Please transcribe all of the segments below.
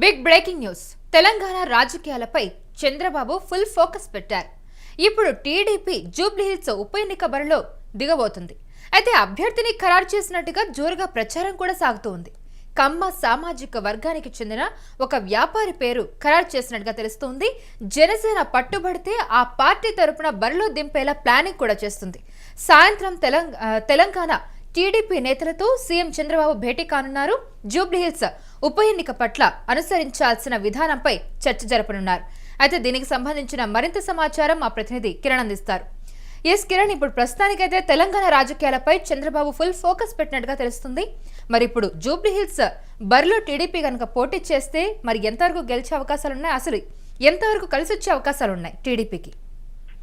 Big breaking news Telangana రాజకీయాలపై Chandrababu full focus పెట్టారు. ఇప్పుడు టీడీపీ జూబ్లీహిల్స్ ఉప ఎన్నిక బరిలో దిగబోతుంది. అయితే అభ్యర్థిని ఖరారు చేసినట్టుగా జోరుగా ప్రచారం కూడా సాగుతూ ఉంది. కమ్మ సామాజిక వర్గానికి చెందిన ఒక వ్యాపారి పేరు ఖరారు చేసినట్టుగా తెలుస్తోంది. జనసేన పట్టుబడితే ఆ పార్టీ తరపున బరిలో దింపేలా ప్లానింగ్ కూడా చేస్తుంది. సాయంత్రం తెలంగాణ టీడీపీ నేతలతో సీఎం చంద్రబాబు భేటీ కానున్నారు. జూబ్లీహిల్స్ ఉప ఎన్నిక పట్ల అనుసరించాల్సిన విధానంపై చర్చ జరపనున్నారు. అయితే దీనికి సంబంధించిన మరింత సమాచారం మా ప్రతినిధి కిరణ్ అందిస్తారు. ఎస్ కిరణ్ ఇప్పుడు ప్రస్తుతానికైతే తెలంగాణ రాజకీయాలపై చంద్రబాబు ఫుల్ ఫోకస్ పెట్టినట్టుగా తెలుస్తుంది. మరి ఇప్పుడు జూబ్లీహిల్స్ బరిలో టీడీపీ కనుక పోటీ చేస్తే మరి ఎంతవరకు గెలిచే అవకాశాలు ఉన్నాయి అసలు ఎంతవరకు కలిసి వచ్చే అవకాశాలు ఉన్నాయి టీడీపీకి?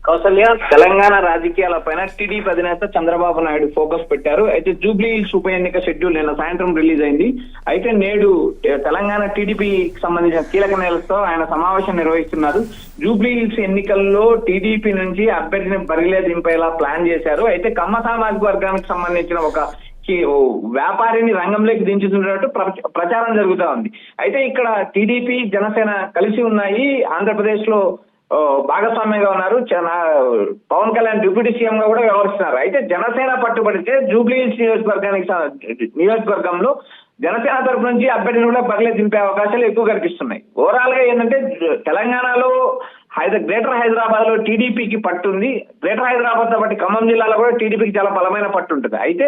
కౌసల్య తెలంగాణ రాజకీయాల పైన టీడీపీ అధినేత చంద్రబాబు నాయుడు ఫోకస్ పెట్టారు. అయితే జూబ్లీ హిల్స్ ఉప ఎన్నిక షెడ్యూల్ నిన్న సాయంత్రం రిలీజ్ అయింది. అయితే నేడు తెలంగాణ టీడీపీకి సంబంధించిన కీలక నేలతో ఆయన సమావేశం నిర్వహిస్తున్నారు. జూబ్లీ హిల్స్ ఎన్నికల్లో టీడీపీ నుంచి అభ్యర్థిని బరిలే దింపేలా ప్లాన్ చేశారు. అయితే కమ్మ సామాజిక వర్గానికి సంబంధించిన ఒక వ్యాపారిని రంగంలోకి దించుతున్నట్టు ప్రచారం జరుగుతా ఉంది. అయితే ఇక్కడ టీడీపీ జనసేన కలిసి ఉన్నాయి. ఆంధ్రప్రదేశ్లో భాగస్వామ్యంగా ఉన్నారు. చ- పవన్ కళ్యాణ్ డిప్యూటీ సీఎం గా కూడా వ్యవహరిస్తున్నారు. అయితే జనసేన పట్టుబడితే జూబ్లీ హిల్స్ నియోజకవర్గానికి నియోజకవర్గంలో జనసేన తరపు నుంచి అభ్యర్థిని కూడా బదిలీ దింపే అవకాశాలు ఎక్కువ కనిపిస్తున్నాయి. ఓవరాల్గా ఏంటంటే తెలంగాణలో హైదరా గ్రేటర్ హైదరాబాద్లో టీడీపీకి పట్టుంది. గ్రేటర్ హైదరాబాద్తో పాటు ఖమ్మం జిల్లాలో కూడా టీడీపీకి చాలా బలమైన పట్టు ఉంటుంది. అయితే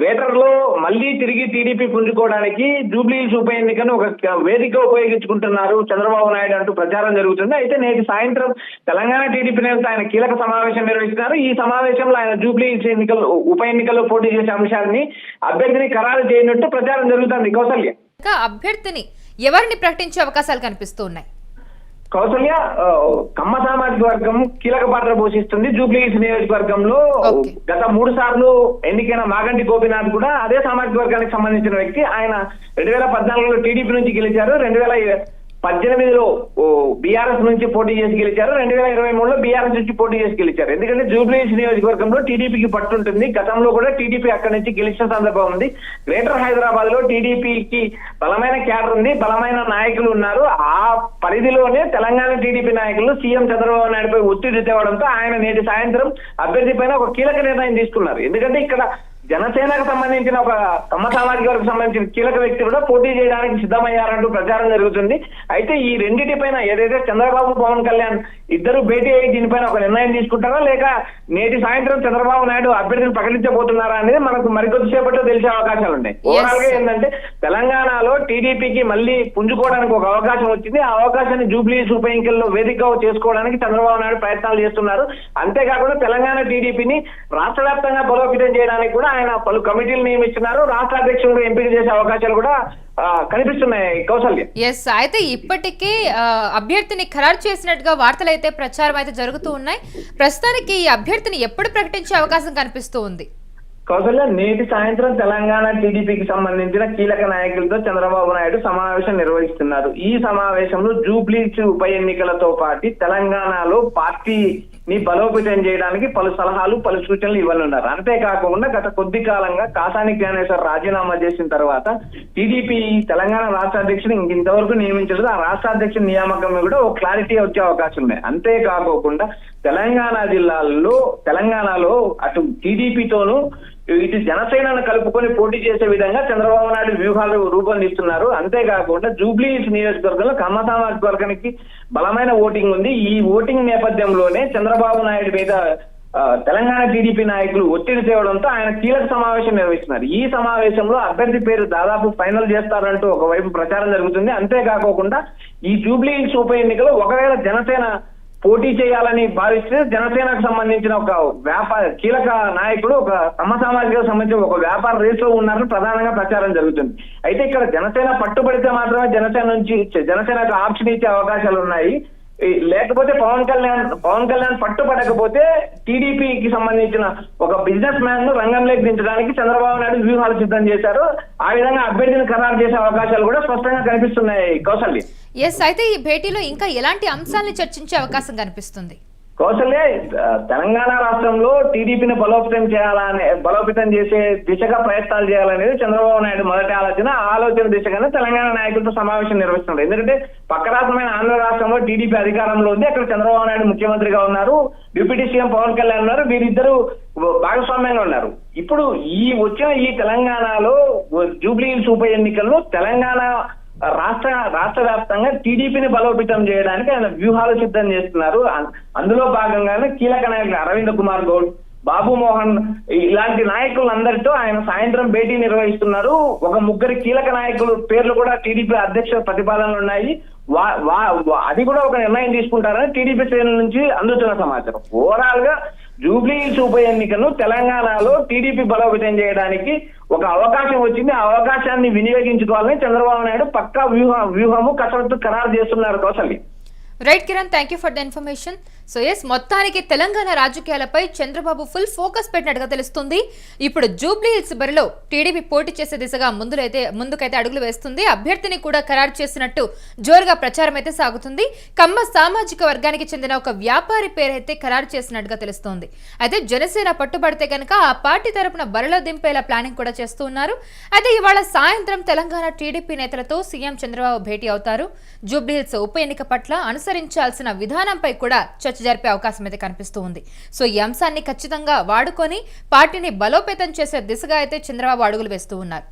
గ్రేటర్లో మళ్ళీ తిరిగి టీడీపీ పుంజుకోవడానికి జూబ్లీస్ ఉప ఎన్నికను ఒక వేదిక ఉపయోగించుకుంటున్నారు చంద్రబాబు నాయుడు అంటూ ప్రచారం జరుగుతుంది. అయితే నేటి సాయంత్రం తెలంగాణ టీడీపీ నేత ఆయన కీలక సమావేశం నిర్వహిస్తున్నారు. ఈ సమావేశంలో ఆయన జూబ్లీ ఎన్నికలు ఉప ఎన్నికల్లో పోటీ చేసే అంశాన్ని అభ్యర్థిని ఖరారు చేయనట్టు ప్రచారం జరుగుతుంది. కౌసల్య. అభ్యర్థిని ఎవరిని ప్రకటించే అవకాశాలు కనిపిస్తూ ఉన్నాయి? కౌసల్య కమ్మ సామాజిక వర్గం కీలక పాత్ర పోషిస్తుంది. జూబ్లీ హిల్స్ నియోజకవర్గంలో. గత మూడు సార్లు ఎన్నికైన మాగంటి గోపినాథ్ కూడా అదే సామాజిక వర్గానికి సంబంధించిన వ్యక్తి. ఆయన రెండు వేల పద్నాలుగులో టీడీపీ నుంచి గెలిచారు. రెండు వేల పద్దెనిమిదిలో బీఆర్ఎస్ నుంచి పోటీ చేసి గెలిచారు. రెండు వేల ఇరవై మూడులో బీఆర్ఎస్ నుంచి పోటీ చేసి గెలిచారు. ఎందుకంటే జూబ్లీహిల్స్ నియోజకవర్గంలో టీడీపీకి పట్టుంటుంది. గతంలో కూడా టీడీపీ అక్కడి నుంచి గెలిచిన సందర్భం ఉంది. గ్రేటర్ హైదరాబాద్లో టీడీపీకి బలమైన క్యాడర్ ఉంది. బలమైన నాయకులు ఉన్నారు. ఆ పరిధిలోనే తెలంగాణ టీడీపీ నాయకులు సీఎం చంద్రబాబు నాయుడుపై ఒత్తిడి తేవడంతో ఆయన నేటి సాయంత్రం అభ్యర్థి పైన ఒక కీలక నిర్ణయం తీసుకున్నారు. ఎందుకంటే ఇక్కడ జనసేనకు సంబంధించిన ఒక కమ్మ సామాజిక వర్గం సంబంధించిన కీలక వ్యక్తి కూడా పోటీ చేయడానికి సిద్ధమయ్యారంటూ ప్రచారం జరుగుతుంది. అయితే ఈ రెండింటి పైన ఏదైతే చంద్రబాబు పవన్ కళ్యాణ్ ఇద్దరు భేటీ అయ్యి దీనిపైన ఒక నిర్ణయం తీసుకుంటారా? లేక నేటి సాయంత్రం చంద్రబాబు నాయుడు అభ్యర్థిని ప్రకటించబోతున్నారా అనేది మనకు మరికొద్దిసేపట్లో తెలిసే అవకాశాలు ఉన్నాయి. ఓవరాల్గా ఏంటంటే తెలంగాణలో టీడీపీకి మళ్ళీ పుంజుకోవడానికి ఒక అవకాశం వచ్చింది. ఆ అవకాశాన్ని జూబ్లీ ఉప ఎన్నికల్లో వేదిక చేసుకోవడానికి చంద్రబాబు నాయుడు ప్రయత్నాలు చేస్తున్నారు. అంతేకాకుండా తెలంగాణ టీడీపీని రాష్ట్ర వ్యాప్తంగా బలోపేతం చేయడానికి కూడా ఆయన పలు కమిటీలు నియమిస్తున్నారు. రాష్ట్ర అధ్యక్షులు ఎంపిక చేసే అవకాశాలు కూడా కనిపిస్తున్నాయి కౌసల్య ఎస్ అయితే ఇప్పటికే అభ్యర్థిని ఖరారు చేసినట్టుగా వార్తలు అయితే ప్రచారం అయితే జరుగుతూ ఉన్నాయి. ప్రస్తుతానికి ఈ అభ్యర్థిని ఎప్పుడు ప్రకటించే అవకాశం కనిపిస్తూ ఉంది? కౌసల్య నేటి సాయంత్రం తెలంగాణ టీడీపీకి సంబంధించిన కీలక నాయకులతో చంద్రబాబు నాయుడు సమావేశం నిర్వహిస్తున్నారు. ఈ సమావేశంలో జూబ్లీస్ ఉప ఎన్నికలతో పాటు తెలంగాణలో పార్టీని బలోపేతం చేయడానికి పలు సలహాలు పలు సూచనలు ఇవ్వనున్నారు అంతేకాకుండా గత కొద్ది కాలంగా కాసాని జ్ఞానేశ్వర్ రాజీనామా చేసిన తర్వాత టీడీపీ తెలంగాణ రాష్ట్ర అధ్యక్షుడు ఇంతవరకు నియమించలేదు. ఆ రాష్ట్ర అధ్యక్షుడి నియామకం కూడా ఒక క్లారిటీ వచ్చే అవకాశం ఉంది. అంతేకాకుండా తెలంగాణ జిల్లాల్లో తెలంగాణలో అటు టీడీపీతోనూ ఇటు జనసేనను కలుపుకొని పోటీ చేసే విధంగా చంద్రబాబు నాయుడు వ్యూహాలు రూపొందిస్తున్నారు. అంతేకాకుండా జూబ్లీ నియోజకవర్గంలో కమ్మ వర్గానికి బలమైన ఓటింగ్ ఉంది. ఈ ఓటింగ్ నేపథ్యంలోనే చంద్రబాబు నాయుడు మీద తెలంగాణ టీడీపీ నాయకులు ఒత్తిడి తేవడంతో ఆయన కీలక సమావేశం నిర్వహిస్తున్నారు. ఈ సమావేశంలో అభ్యర్థి పేరు దాదాపు ఫైనల్ చేస్తారంటూ ఒకవైపు ప్రచారం జరుగుతుంది. అంతేకాకుండా ఈ జూబ్లీహిల్స్ ఉప ఎన్నికలో ఒకవేళ జనసేన పోటీ చేయాలని భావిస్తే జనసేనకు సంబంధించిన ఒక వ్యాపార కీలక నాయకుడు ఒక తమ సామాజిక సంబంధించిన ఒక వ్యాపార రేస్లో ఉన్నారని ప్రధానంగా ప్రచారం జరుగుతుంది. అయితే ఇక్కడ జనసేన పట్టుబడితే మాత్రమే జనసేన నుంచి జనసేనకు ఆప్షన్ ఇచ్చే అవకాశాలు ఉన్నాయి. లేకపోతే పవన్ కళ్యాణ్ పవన్ కళ్యాణ్ పట్టుపడకపోతే టీడీపీకి సంబంధించిన ఒక బిజినెస్ మ్యాన్ను రంగంలోకి దించడానికి చంద్రబాబు నాయుడు వ్యూహాలు సిద్ధం చేశారు. ఆ విధంగా అభ్యర్థిని ఖరారు చేసే అవకాశాలు కూడా స్పష్టంగా కనిపిస్తున్నాయి కౌసల్య ఎస్ అయితే ఈ భేటీలో ఇంకా ఎలాంటి అంశాలను చర్చించే అవకాశం కనిపిస్తుంది? కౌశల్య తెలంగాణ రాష్ట్రంలో టీడీపీని బలోపేతం చేయాలనే బలోపేతం చేసే దిశగా ప్రయత్నాలు చేయాలనేది చంద్రబాబు నాయుడు మొదటి ఆలోచన. ఆ ఆలోచన దిశగానే తెలంగాణ నాయకులతో సమావేశం నిర్వహిస్తున్నారు. ఎందుకంటే పక్క రాష్ట్రమైన ఆంధ్ర రాష్ట్రంలో టీడీపీ అధికారంలో ఉంది. అక్కడ చంద్రబాబు నాయుడు ముఖ్యమంత్రిగా ఉన్నారు. డిప్యూటీ సీఎం పవన్ కళ్యాణ్ ఉన్నారు. వీరిద్దరూ భాగస్వామ్యంగా ఉన్నారు. ఇప్పుడు ఈ వచ్చిన ఈ తెలంగాణలో జూబ్లీ హిల్స్ ఉప ఎన్నికల్లో తెలంగాణ రాష్ట్ర రాష్ట్ర వ్యాప్తంగా టీడీపీని బలోపేతం చేయడానికి ఆయన వ్యూహాలు సిద్ధం చేస్తున్నారు. అందులో భాగంగానే కీలక నాయకులు అరవింద్ కుమార్ గౌడ్ బాబు మోహన్ ఇలాంటి నాయకులందరితో ఆయన సాయంత్రం భేటీ నిర్వహిస్తున్నారు. ఒక ముగ్గురు కీలక నాయకులు పేర్లు కూడా టీడీపీ అధ్యక్ష ప్రతిపాదనలు ఉన్నాయి. వా- వా- వా- అది కూడా ఒక నిర్ణయం తీసుకుంటారని టీడీపీ శ్రేణుల నుంచి అందుతున్న సమాచారం. ఓవరాల్గా జూబ్లీహిల్స్ ఉప ఎన్నికను తెలంగాణలో టీడీపీ బలోపేతం చేయడానికి ఒక అవకాశం వచ్చింది. ఆ అవకాశాన్ని వినియోగించుకోవాలని చంద్రబాబు నాయుడు పక్కా వ్యూహ వ్యూహము కసరత్తు ఖరారు చేస్తున్నారు Kausalya right Kiran thank you for the information so yes మొత్తానికి తెలంగాణ రాజకీయాలపై చంద్రబాబు ఫుల్ ఫోకస్ పెట్టినట్టుగా తెలుస్తుంది. ఇప్పుడు జూబ్లీ హిల్స్ బరిలో టీడీపీ పోటీ చేసే దిశగా ముందులైతే ముందుకైతే అడుగులు వేస్తుంది. అభ్యర్థిని కూడా ఖరారు చేసినట్టు జోరుగా ప్రచారం అయితే సాగుతుంది. కమ్మ సామాజిక వర్గానికి చెందిన ఒక వ్యాపారి పేరైతే ఖరారు చేసినట్టుగా తెలుస్తోంది. అయితే జనసేన పట్టుబడితే కనుక ఆ పార్టీ తరపున బరిలో దింపేలా ప్లానింగ్ కూడా చేస్తూ ఉన్నారు. అయితే ఇవాళ సాయంత్రం తెలంగాణ టీడీపీ నేతలతో సీఎం చంద్రబాబు భేటీ అవుతారు. జూబ్లీహిల్స్ ఉప ఎన్నిక పట్ల అనుసరించాల్సిన విధానంపై కూడా చర్చ చర్చ జరిపే అవకాశం అయితే కనిపిస్తూ ఉంది. సో ఈ అంశాన్ని ఖచ్చితంగా వాడుకొని పార్టీని బలోపేతం చేసే దిశగా అయితే చంద్రబాబు అడుగులు వేస్తూ ఉన్నారు.